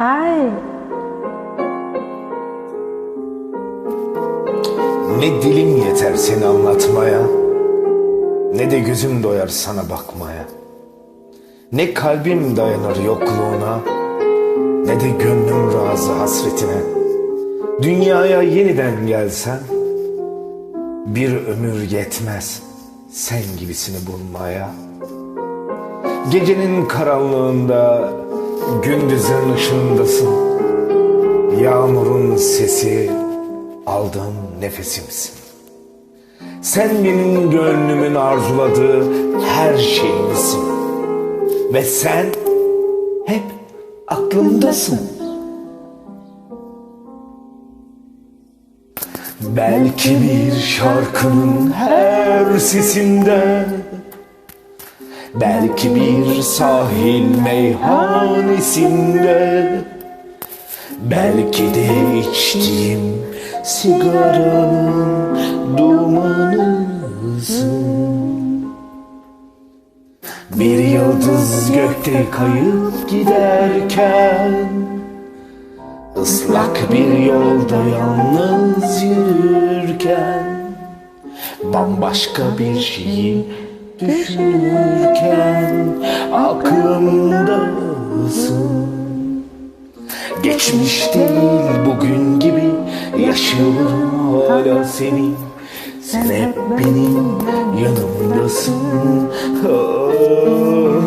Ay, Ne dilim yeter seni anlatmaya Ne de gözüm doyar sana bakmaya. Ne kalbim dayanır yokluğuna Ne de gönlüm razı hasretine. Dünyaya yeniden gelsen Bir ömür yetmez sen gibisini bulmaya. Gecenin karanlığında Gündüzün ışığındasın Yağmurun sesi aldığım nefesimsin. Sen benim gönlümün arzuladığı her şeyimsin. Ve sen hep aklımdasın. Belki bir şarkının her sesinde Belki bir sahil meyhanesinde Belki de içtiğim sigaranın dumanısın Bir yıldız gökte kayıp giderken ıslak bir yolda yalnız yürürken Bambaşka bir şeyi düşünürken aklımdasın Geçmiş değil bugün gibi yaşıyorum hala seni. Sen hep benim yanımdasın. Ah,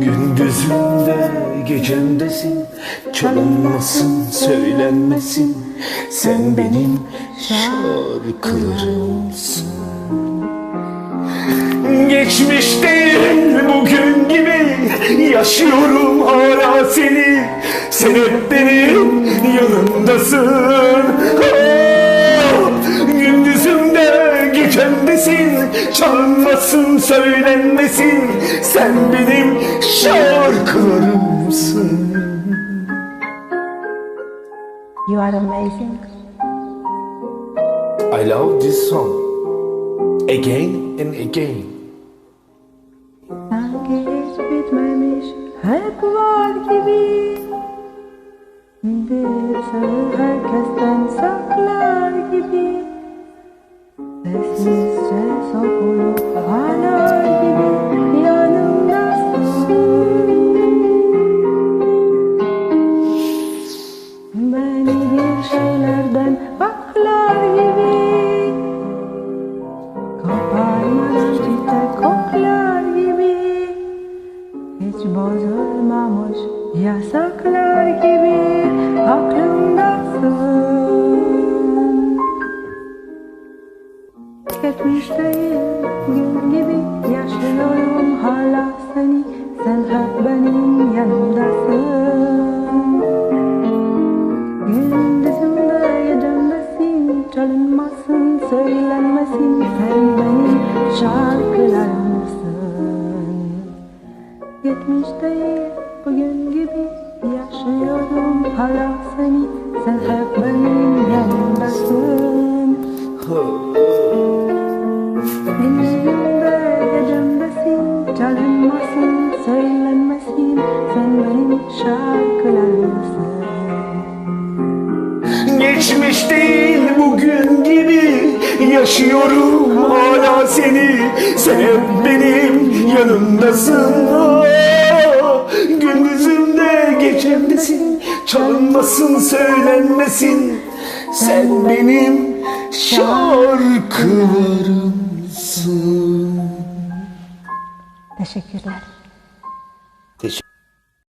Gündüzümde gecemdesin. Çalınmasın söylenmesin. Sen benim şarkılarımsın Geçmiş değil bugün gibi Yaşıyorum hala seni. Sen hep benim yanımdasın. Ah, Gündüzümde gecemdesin Çalınmasın söylenmesin. Sen benim şarkılarımsın. You are amazing. I love this song. Again and again hep var gibi. Bir sır herkesten saklar gibi. Sessizce sokulup ağlar gibi yanımdasın. Beni bir şeylerden aklar gibi Çalınmasın söylenmesin Sen benim şarkılarımsın. Geçmiş değil bugün gibi Yaşıyorum hala seni Sen hep benim yanımdasın Gündüzümde gecemdesin Çalınmasın söylenmesin Sen benim şarkılarımsın. Geçmiş değil bugün gibi Yaşıyorum hala seni Sen hep benim yanımdasın. Ah, Gündüzümde gecemdesin Çalınmasın söylenmesin. Sen benim şarkılarımsın. Teşekkürler.